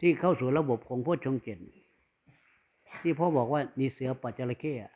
ที่เข้าสู่ระบบของโพชฌงเจ็ดที่พ่อบอกว่านีเสือปัจจระเข้อะ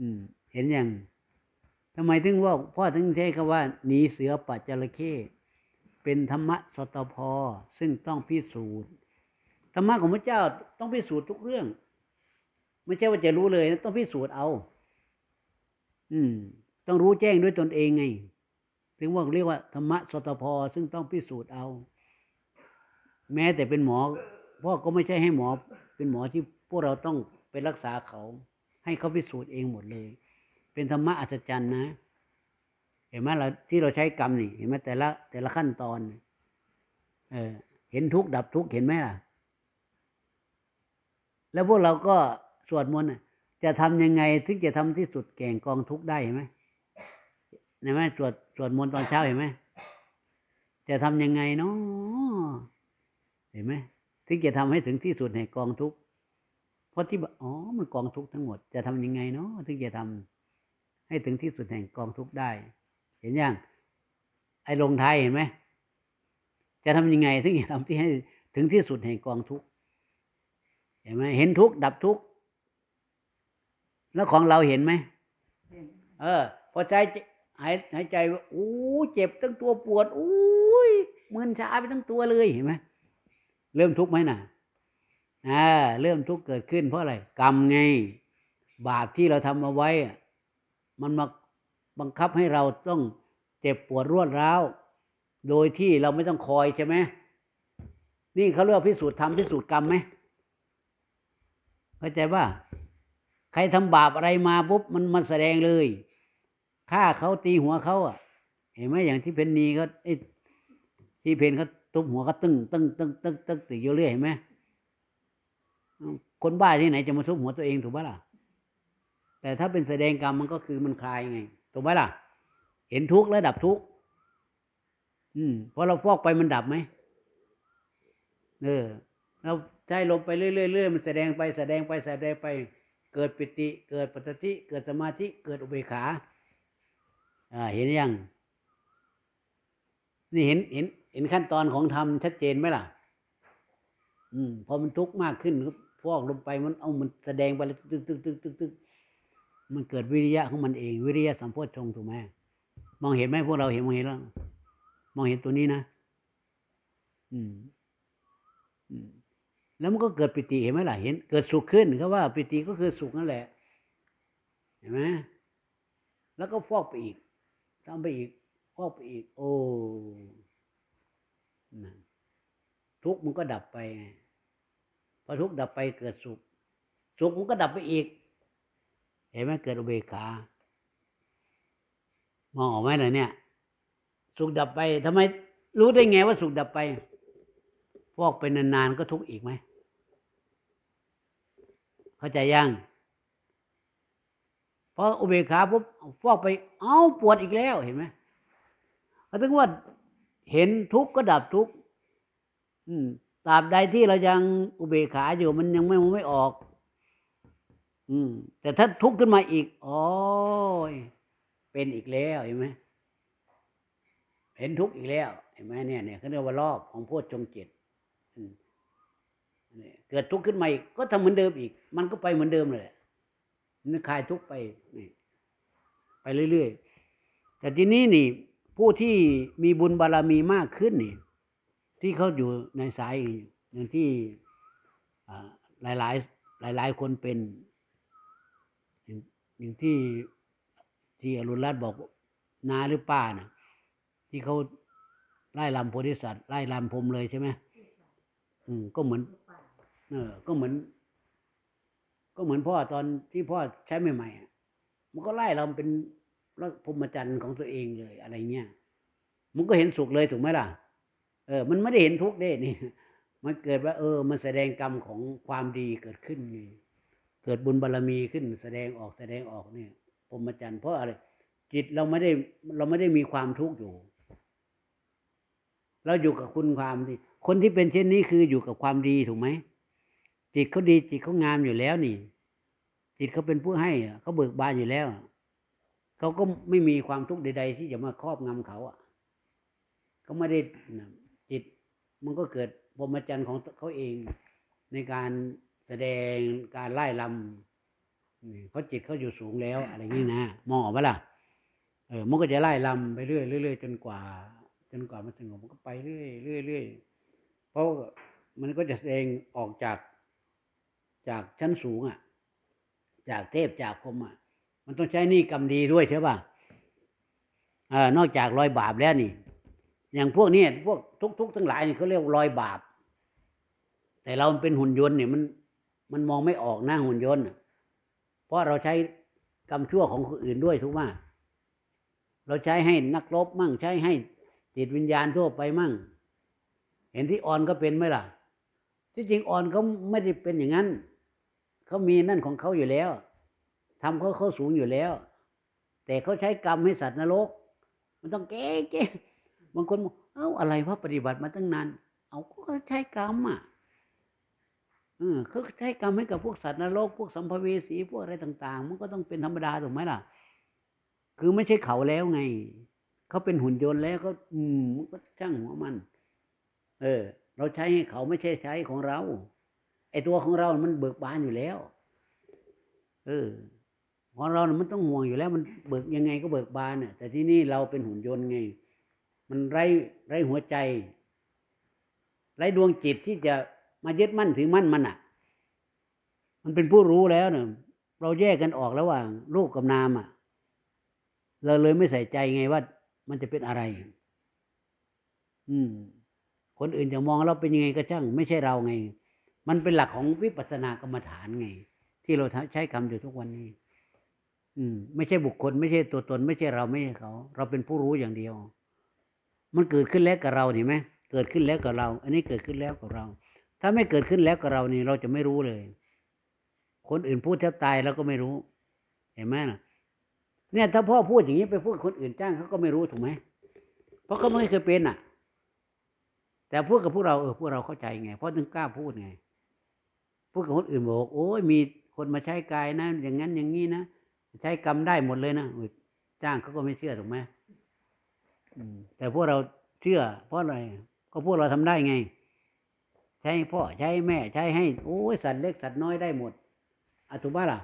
อืม เห็นยังทำไมถึงว่าพ่อถึงใช้คำว่าหนีเสือปัจจระเข้เป็นธรรมะสตพซึ่งต้องพิสูจน์ธรรมะของพระเจ้าต้องพิสูจน์ทุกเรื่อง ไม่ใช่ว่าจะรู้เลยนะต้องพิสูจน์เอา อืม ต้องรู้แจ้งด้วยตนเองไง ถึงว่าเรียกว่าธรรมะสตพซึ่งต้องพิสูจน์เอา แม้แต่เป็นหมอพ่อก็ไม่ใช่ให้หมอ เป็นหมอที่พวกเราต้องไปรักษาเขา ให้เขาพิสูจน์เองหมดเลย เป็นธรรมะอัศจรรย์นะ เห็นไหมเราที่เราใช้กรรมนี่เห็นไหมแต่ละแต่ละขั้นตอน เออ เห็นทุกดับทุกเห็นไหมล่ะ แล้วพวกเราก็สวดมนต์จะทำยังไงถึงจะทำที่สุดแก่งกองทุกได้เห็นไหมเห็นไหมสวดสวดมนต์ตอนเช้าเห็นไหมจะทำยังไงเนาะ ห็นไหมถึงจะทำให้ถึงที่สุดแห่งกองทุกข์เพราะที่บอกอ๋อมันกองทุกข์ทั้งหมดจะทำยังไงเนาะถึงจะทำให้ถึงที่สุดแห่งกองทุกข์ได้ เห็นยังไอ้ลงท้ายเห็นไหมจะทำยังไงถึงจะทำที่ให้ถึงที่สุดแห่งกองทุกข์เห็นไหมเห็นทุกข์ดับทุกข์แล้วของเราเห็นไหมเห็นเออ พอใจหายหายใจว่าโอ้เจ็บทั้งตัวปวดโอ้ยมึนชาไปทั้งตัวเลยเห็นไหม เริ่มทุกข์ไหมน่ะอ่าเริ่มทุกข์เกิดขึ้นเพราะอะไร กรรมไง บาปที่เราทำเอาไว้อะมันมาบังคับให้เราต้องเจ็บปวดรวดร้าว โดยที่เราไม่ต้องคอยใช่ไหมนี่เขาเรียกวิสูจน์ธรรมพิสูจน์กรรมไหมเข้าใจป่ะใครทำบาปอะไรมาปุ๊บมันมันแสดงเลยฆ่าเขาตีหัวเขาอะ เห็นไหมอย่างที่เพนนีเขาไอ้ ที่เพนเขาทุบหัวเขาตึ้งตึ้งตึ้งตึ้งตึ้งติอยู่เรื่อยเห็นไหมคนบ้าที่ไหนจะมาทุบหัวตัวเองถูกปะล่ะ แต่ถ้าเป็นแสดงกรรมมันก็คือมันคลายไงถูกปะล่ะ เห็นทุกข์แล้วดับทุกข์อืมพอเราฟอกไปมันดับไหมเออเราใช้ลมไปเรื่อยเรื่อยๆมันแสดงไปแสดงไปแสดงไป เกิดปิติ เกิดปัจจิเกิดสมาธิเกิดอุเบกขา อ่า เห็นยัง นี่เห็นเห็น เห็นขั้นตอนของธรรมชัดเจนไหมล่ะ อืมพอมันทุกข์มากขึ้นก็ฟอกลงไปมันเอามันแสดงไปแล้วตึกตึกตึกตึกตึกมันเกิดวิริยะของมันเอง วิริยะสัมโพชฌงถูกไหมมองเห็นไหมพวกเราเห็นมองเห็นแล้วมองเห็นตัวนี้นะอืมอืมแล้วมันก็เกิดปิติเห็นไหมล่ะเห็น เกิดสุขขึ้นเขาว่า ปิติก็คือสุขนั่นแหละ เห็นไหมแล้วก็ฟอกไปอีกทำไปอีกฟอกไปอีก โอ้ ทุกข์มันก็ดับไปพอทุกข์ดับไปเกิดสุข สุขมันก็ดับไปอีก เห็นไหมเกิดอุเบกขามองออกไหมล่ะเนี่ย สุขดับไปทำไม รู้ได้ไงว่าสุขดับไปฟอกไปนานๆก็ทุกข์อีกไหม เข้าใจยังพออุเบกขาปุ๊บฟอกไป เอ้าปวดอีกแล้วเห็นไหมเขาถึงว่าเห็นทุกข์ก็ดับทุกข์ ตราบใดที่เรายังอุเบกขาอยู่มันยังไม่ไม่ออก อืม แต่ถ้าทุกข์ขึ้นมาอีกโอ้ยเป็นอีกแล้วเห็นไหมเห็นทุกข์อีกแล้วเห็นไหมเนี่ยเนี่ยเขาเรียกว่ารอบของโพชฌงเจ็ดเกิดทุกข์ขึ้นมาอีก ก็ทำเหมือนเดิมอีก มันก็ไปเหมือนเดิมเลยมันคลายทุกข์ไปนี่ไปเรื่อยๆแต่ทีนี้นี่ ผู้ที่มีบุญบารมีมากขึ้นนี่ ที่เขาอยู่ในสายอย่างที่หลายหลายหลายหลายๆคนเป็น อย่างางที่ที่อรุณรัตน์บอกนาหรือป้านะ่ะ ที่เขาไล่ลำโพธิสัตว์ไล่ลำพรมเลยใช่ไหมอืมก็เหมือน เออ ก็เหมือน ก็เหมือนพ่อตอนที่พ่อใช้ใหม่ๆอะมันก็ไล่เราเป็นพรหมจรรย์ของตัวเองเลยอะไรเงี้ยมันก็เห็นสุขเลยถูกไหมล่ะ เออ มันไม่ได้เห็นทุกข์เด้นี่ มันเกิดว่า เออ มันแสดงกรรมของความดีเกิดขึ้นนี่เกิดบุญบารรมีขึ้น แสดงออกแสดงออกเนี่ยพรหมจรรย์เพราะอะไร จิตเราไม่ได้เราไม่ได้มีความทุกข์อยู่ เราอยู่กับคุณความดี คนที่เป็นเช่นนี้คืออยู่กับความดีถูกไหมจิตเขาดีจิตเขางามอยู่แล้วนี่ จิตเขาเป็นผู้ให้เขาเบิกบานอยู่แล้วเขาก็ไม่มีความทุกข์ใด ๆ ที่จะมาครอบงำเขาอะเขาไม่ได้ จิตมันก็เกิดพรหมจรรย์ของเขาเองในการแสดงการไล่ลำนี่เขาจิตเขาอยู่สูงแล้วอะไรอย่างนี้นะมองออกไหมล่ะเออมันก็จะไล่ลำไปเรื่อยเรื่อยๆจนกว่า จนกว่ามันสงบมันก็ไปเรื่อยเรื่อยเรื่อยเพราะมันก็จะแสดงออกจากจากชั้นสูงอะ จากเทพจากพรหมอะ มันต้องใช้หนี่กรรมดีด้วยใช่ป่ะเออนอกจากรอยบาปแล้วนี่ อย่างพวกนี้พวกทุก ๆ ทั้งหลายนี่เขาเรียกรอยบาป แต่เราเป็นหุ่นยนต์เนี่ยมันมันมองไม่ออกหน้าหุ่นยนต์เพราะเราใช้กรรมชั่วของคนอื่นด้วยทุกว่าเราใช้ให้นักรบมั่ง ใช้ให้จิตวิญญาณทั่วไปมั่ง เห็นที่อ่อนก็เป็นไหมล่ะ ที่จริงอ่อนเขาไม่ได้เป็นอย่างนั้นเขามีนั่นของเขาอยู่แล้วทำเขาเขาสูงอยู่แล้ว แต่เขาใช้กรรมให้สัตว์นรก มันต้องเก๊เก๊ บางคนบอกเอ้าอะไรวะปฏิบัติมาตั้งนาน เอาก็ใช้กรรมอะเออเขาใช้กรรมให้กับพวกสัตว์นรกพวกสัมภเวสีพวกอะไรต่าง ๆ มันก็ต้องเป็นธรรมดาถูกไหมล่ะ คือไม่ใช่เขาแล้วไง เขาเป็นหุ่นยนต์แล้วก็อืมมันก็ช่างหัวมัน เออ เราใช้ให้เขาไม่ใช่ใช้ของเรา ไอตัวของเรา มันเบิกบานอยู่แล้ว เออของเราน่ะมันต้องห่วงอยู่แล้ว มันเบิกยังไงก็เบิกบานน่ะ แต่ที่นี่เราเป็นหุ่นยนต์ไง มันไร้ไร้หัวใจ ไร้ดวงจิตที่จะมายึดมั่นถือมั่นมันอะ มันเป็นผู้รู้แล้วเนี่ยเราแยกกันออกระหว่างรูปกับนามอะ เราเลยไม่ใส่ใจไงว่า มันจะเป็นอะไร อืม คนอื่นจะมองเราเป็นยังไงก็ช่าง ไม่ใช่เราไง มันเป็นหลักของวิปัสสนากรรมฐานไง ที่เราใช้คำอยู่ทุกวันนี้ อืม ไม่ใช่บุคคล ไม่ใช่ตัวตน ไม่ใช่เราไม่ใช่เขา เราเป็นผู้รู้อย่างเดียว มันเกิดขึ้นแล้วกับเราเห็นไหมเกิดขึ้นแล้วกับเรา อันนี้เกิดขึ้นแล้วกับเรา ถ้าไม่เกิดขึ้นแล้วกับเรานี่เราจะไม่รู้เลย คนอื่นพูดแทบตายเราก็ไม่รู้ เห็นไหมล่ะ เนี่ยถ้าพ่อพูดอย่างนี้ไปพูดคนอื่นจ้างเขาก็ไม่รู้ถูกไหมเพราะเขาไม่เคยเป็นอะ แต่พูดกับพวกเราเออพวกเราเข้าใจไง เพราะถึงกล้าพูดไงพูดกับคนอื่นบอกโอ้ยมีคนมาใช้กายนะ อย่างนั้นอย่างนี้นะใช้กรรมได้หมดเลยนะจ้างเขาก็ไม่เชื่อถูกไหม แต่พวกเราเชื่อ เพราะอะไร ก็พวกเราทำได้ไง ใช้พ่อใช้แม่ ใช้ให้โอ้ยสัตว์เล็กสัตว์น้อยได้หมดอถูกป่ะล่ะ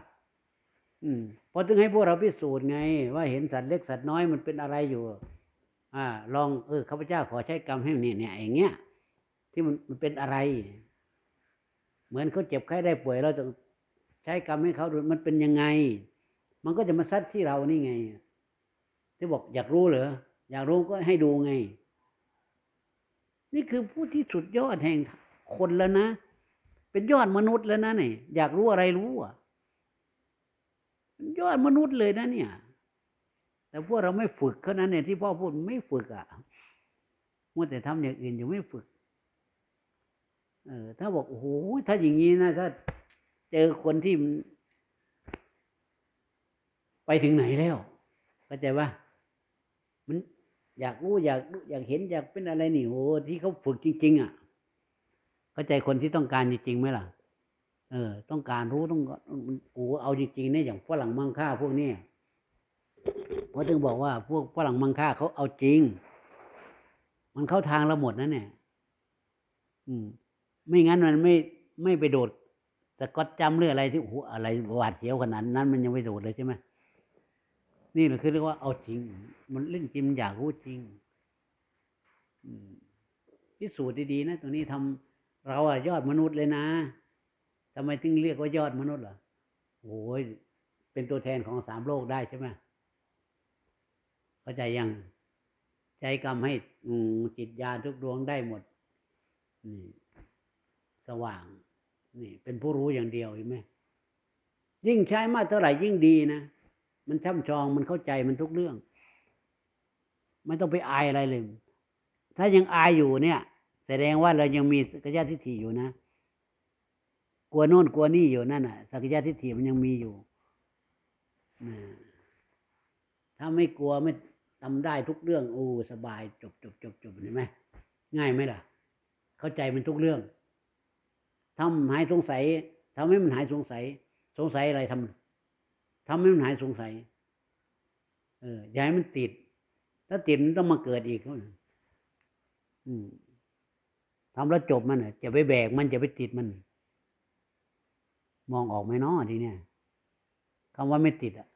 อืมพอถึงให้พวกเราพิสูจน์ไง ว่าเห็นสัตว์เล็กสัตว์น้อยมันเป็นอะไรอยู่ อ่า ลองเออข้าพเจ้าขอใช้กรรมให้เนี่ยเนี่ยอย่างเงี้ยที่มันมันเป็นอะไร เหมือนเขาเจ็บไข้ได้ป่วยเราต้องใช้กรรมให้เขาดูมันเป็นยังไง มันก็จะมาซัดที่เรานี่ไง ที่บอกอยากรู้เหรอ อยากรู้ก็ให้ดูไง นี่คือผู้ที่สุดยอดแห่งคนแล้วนะ เป็นยอดมนุษย์แล้วนะเนี่ยอยากรู้อะไรรู้อะยอดมนุษย์เลยนะเนี่ย แต่พวกเราไม่ฝึกเท่านั้นเนี่ยที่พ่อพูดไม่ฝึกอะมัวแต่ทำอย่างอื่นอยู่ไม่ฝึก เออ ถ้าบอกโอ้โหถ้าอย่างนี้นะถ้าเจอคนที่ ไปถึงไหนแล้วเข้าใจว่ามัน อยากรู้อยากดูอยากเห็นอยากเป็นอะไรนี่โอ้ที่เขาฝึกจริง ๆ อะ เข้าใจคนที่ต้องการจริงๆไหมล่ะ เออ ต้องการรู้ต้องโอ้เอาจริงๆเนี่ยอย่างฝรั่งมังค่าพวกนี้เพราะถึงบอกว่า พวกฝรั่งมังค่าเขาเอาจริง มันเข้าทางเราหมดนะเนี่ย อืม ไม่งั้นมันไม่ไม่ไปโดดสกอตจำเรื่องอะไรที่โอ้โหอะไรหวาดเสียวขนาดนั้น มันยังไม่โดดเลยใช่ไหม นี่แหละคือเรียกว่าเอาจริง มันเล่นจริงมันอยากรู้จริงพิสูจน์ดีๆนะตรงนี้ทำเราอะยอดมนุษย์เลยนะทำไมถึงเรียกว่ายอดมนุษย์ล่ะโอ้ยเป็นตัวแทนของสามโลกได้ใช่ไหมเข้าใจยังใจกรรมให้จิตญาณทุกดวงได้หมดนี่สว่าง นี่ เป็นผู้รู้อย่างเดียวเห็นไหมยิ่งใช้มากเท่าไหร่ยิ่งดีนะ มันช่ำชองมันเข้าใจมันทุกเรื่อง ไม่ต้องไปอายอะไรเลย ถ้ายังอายอยู่เนี่ย แสดงว่าเรายังมีสักยะทิฏฐิอยู่นะ กลัวโน่นกลัวนี่อยู่นั่นน่ะสักยะทิฏฐิมันยังมีอยู่ถ้าไม่กลัวไม่ทำได้ทุกเรื่องโอ้สบายจบจบจบจบเห็นไหมง่ายไหมล่ะ เข้าใจมันทุกเรื่องทำหายสงสัยทำให้มันหายสงสัย สงสัยอะไรทำ ทำให้มันหายสงสัย เอออย่าให้มันติด ถ้าติดมันต้องมาเกิดอีกอืมทำแล้วจบมันน่ะจะไปแบกมันจะไปติดมัน มองออกไหมนาะทีเนี้ยคำว่าไม่ติดอะ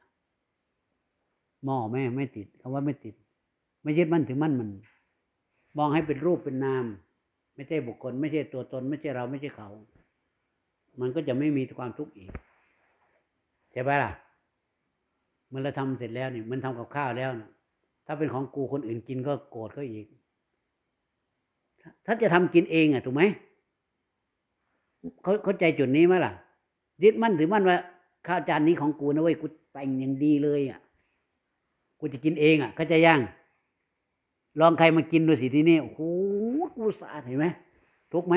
มองออกไหมไม่ติดคำว่าไม่ติด ไม่ยึดมั่นถือมั่นมัน มองให้เป็นรูปเป็นนาม ไม่ใช่บุคคล ไม่ใช่ตัวตน ไม่ใช่เราไม่ใช่เขา มันก็จะไม่มีความทุกข์อีกใช่ไหมล่ะ มื่อเราทำเสร็จแล้วนี่มันทำกับข้าวแล้วนะถ้าเป็นของกูคนอื่นกินก็โกรธเขาอีก ถ้าจะทำกินเองอะถูกไหมเขาเข้าใจจุดนี้ไหมล่ะยึดมั่นถือมั่นว่าข้าวจานนี้ของกูนะเว้ยกูแต่งอย่างดีเลยอะกูจะกินเองอะเข้าใจยังลองใครมากินดูสิที่นี่โอ้โหกูสะอาดเห็นไหมทุกไหม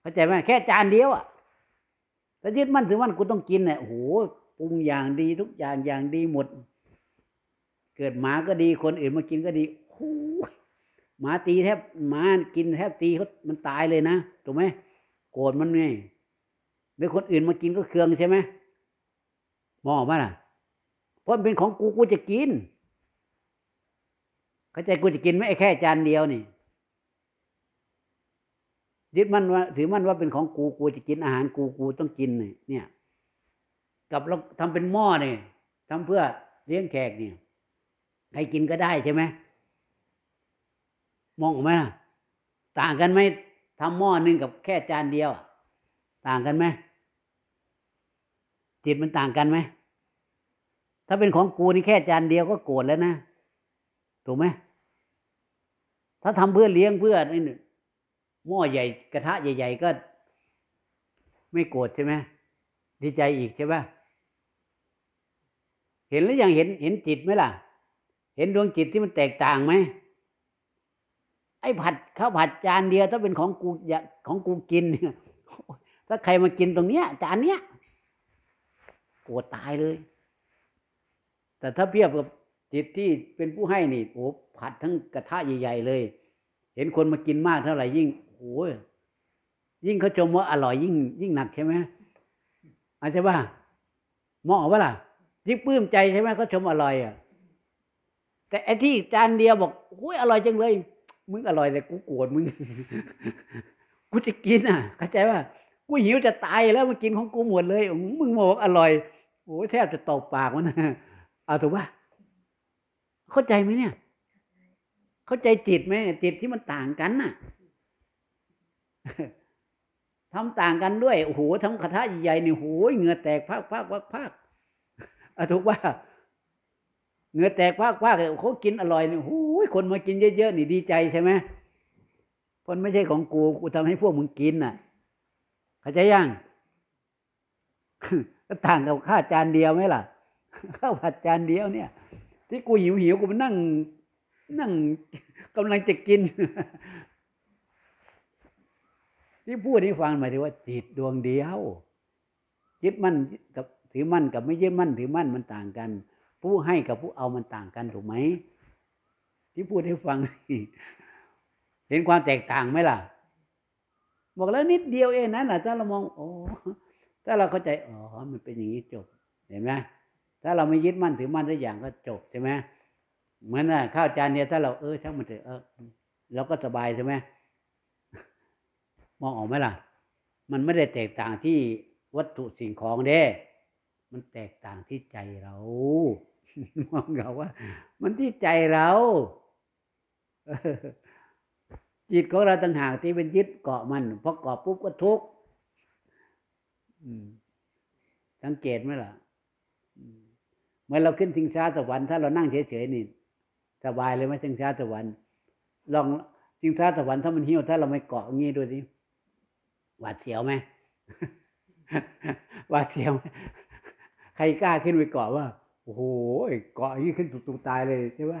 เข้าใจไหมแค่จานเดียวอะถ้ายึดมั่นถือมั่นกูต้องกินเนี่ยโอ้โห ปรุงอย่างดีทุกอย่างอย่างดีหมด เกิดหมาก็ดีคนอื่นมากินก็ดีโอ้หมาตีแทบหมากินแทบตีเขามันตายเลยนะถูกไหมโกรธมันไงหรือคนอื่นมากินก็เคืองใช่ไหมมองออกมาล่ะเพราะมันเป็นของกูกูจะกินเข้าใจกูจะกินไหมไอ้แค่จานเดียวนี่ยึดมันว่าถือมันว่าเป็นของกูกูจะกินอาหารกูกูต้องกินเนี่ย กับเราทำเป็นหม้อเนี่ยทำเพื่อเลี้ยงแขกเนี่ยใครกินก็ได้ใช่ไหมมองออกไหมต่างกันไหมทำหม้อหนึ่งกับแค่จานเดียว ต่างกันไหมจิตมันต่างกันไหมถ้าเป็นของกูนี่แค่จานเดียวก็โกรธแล้วนะถูกไหมถ้าทำเพื่อเลี้ยงเพื่อนี่หม้อใหญ่ กระทะใหญ่ ๆ ก็ไม่โกรธใช่ไหมดีใจอีกใช่ไหม เห็นหรือยังเห็นเห็นจิตไหมล่ะ เห็นดวงจิตที่มันแตกต่างไหมไอ้ผัดข้าวผัดจานเดียวถ้าเป็นของกูอยากของกูกินถ้าใครมากินตรงเนี้ยจานเนี้ยโกรธตายเลย แต่ถ้าเทียบกับจิตที่เป็นผู้ให้นี่โอ้ผัดทั้งกระทะใหญ่ๆเลย เห็นคนมากินมากเท่าไหร่ยิ่งโอ้ยยิ่งเขาชมว่าอร่อยยิ่ง ยิ่งหนักใช่ไหมอาจจะว่ามองว่าล่ะ ยิ่งปลื้มใจใช่ไหมเขาชมอร่อยอะแต่ไอ้ที่จานเดียวบอกโอ้ยอร่อยจังเลยมึงอร่อยแต่กูโกรธมึง กูจะกินอะเข้าใจว่ากูหิวจะตายแล้วมากินของกูหมดเลยมึงบอกอร่อยโอ้ยแทบจะตกปากมันเอาถูกป่ะเข้าใจไหมเนี่ย เข้าใจจิตไหมจิตที่มันต่างกันน่ะทำต่างกันด้วยโอ้โหทำกระทะใหญ่ๆนี่โอ้ยเหงื่อแตกพากพากพากพาก ถูกป่ะเหงื่อแตกพากพากเขากินอร่อยนี่โอ้ยคนมากินเยอะๆนี่ดีใจใช่ไหมเพราะไม่ใช่ของกู กูทำให้พวกมึงกินน่ะ เข้าใจยังก็ต่างกับข้าวจานเดียวไหมล่ะ ข้าวผัดจานเดียวเนี่ย ที่กูหิวหิวกูมานั่ง นั่งกำลังจะกิน ที่พูดให้ฟังหมายถึงว่าจิตดวงเดียวยึดมั่นกับ ถือมั่นกับไม่ยึดมั่นถือมั่นมันต่างกัน ผู้ให้กับผู้เอามันต่างกันถูกไหมที่พูดให้ฟัง เห็นความแตกต่างไหมล่ะ บอกแล้วนิดเดียวเองนั่นแหละถ้าเรามองโอ้ถ้าเราเข้าใจอ๋อมันเป็นอย่างนี้จบ เห็นไหมถ้าเราไม่ยึดมั่นถือมั่นทุกอย่างก็จบใช่ไหมเหมือนน่ะข้าวจานเนี่ยถ้าเราเออช่างมันเถอะเออเราก็สบายใช่ไหมมองออกไหมล่ะ มันไม่ได้แตกต่างที่วัตถุสิ่งของเด้ มันแตกต่างที่ใจเรามองเราว่า มันที่ใจเราจิตของเราต่างหากที่เป็นยึดเกาะมันพอเกาะปุ๊บก็ทุกข์สังเกตไหมล่ะเมื่อเราขึ้นทิงช้าสวรรค์ถ้าเรานั่งเฉยๆนี่สบายเลยไหมทิงช้าสวรรค์ลองทิงช้าสวรรค์ถ้ามันหิ้วถ้าเราไม่เกาะงี้ดูสิหวาดเสียวไหมหวาดเสียวไหม ใครกล้าขึ้นไปเกาะว่า โอ้โหเกาะย่างนี้ขึ้นตุกตายเลยใช่ไหม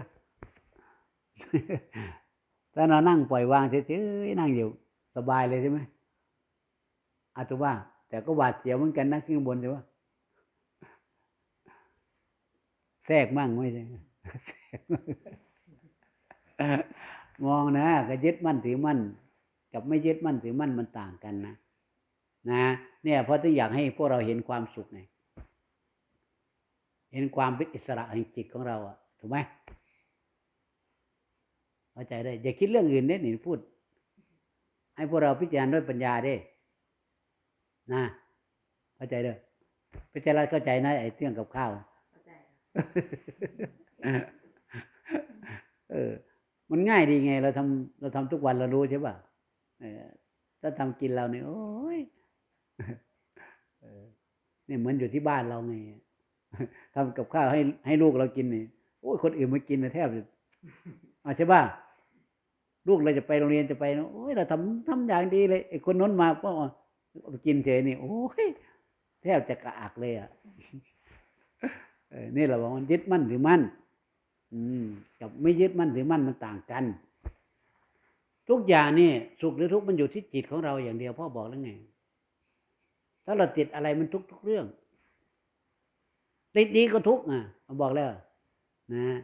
ถ้าเรานั่งปล่อยวางเฉยๆนั่งอยู่สบายเลยใช่ไหมอาตุว่า แต่ก็หวาดเสียวเหมือนกันนะขึ้นบนใช่ไหมแทรกมั่งไม่ใช่มองนะก็ยึดมั่นถือมั่น กับไม่ยึดมั่นถือมั่นมันต่างกันนะ นะ เนี่ยเพราะต้องอยากให้พวกเราเห็นความสุขไง เห็นความเป็นอิสระแห่งจิตของเราอะถูกไหมเข้าใจได้ อย่าคิดเรื่องอื่นเด้นี่พูด ให้พวกเราพิจารณาด้วยปัญญาเด้นะเข้าใจเด้อพิจารณาเข้าใจนะไอ้เรื่องกับข้าวเข้าใจค่ะเออ มันง่ายดีไง เราทำเราทำทุกวันเรารู้ใช่ป่ะเออถ้าทำกินเราเนี่ยโอ้ยเออเนี่ยเหมือนอยู่ที่บ้านเราไง ทำกับข้าวให้ให้ลูกเรากินนี่โอ้ยคนอื่นมากินนะแทบจะอาใช่ป่ะลูกเราจะไปโรงเรียนจะไปนะโอ้ยเราทำทำอย่างดีเลยไอ้คนน้นมาก็เอาไปกินเฉยนี่โอ้ยแทบจะกระอักเลยอะเอนี่เราบอกมันยึดมั่นหรือมั่น อืมกับไม่ยึดมั่นถือมั่นมันต่างกัน ทุกอย่างนี่สุขหรือทุกข์มันอยู่ที่จิตของเราอย่างเดียวพ่อบอกแล้วไง ถ้าเราติดอะไรมันทุกทุกเรื่อง ติดดีก็ทุกข์อะบอกแล้วนะ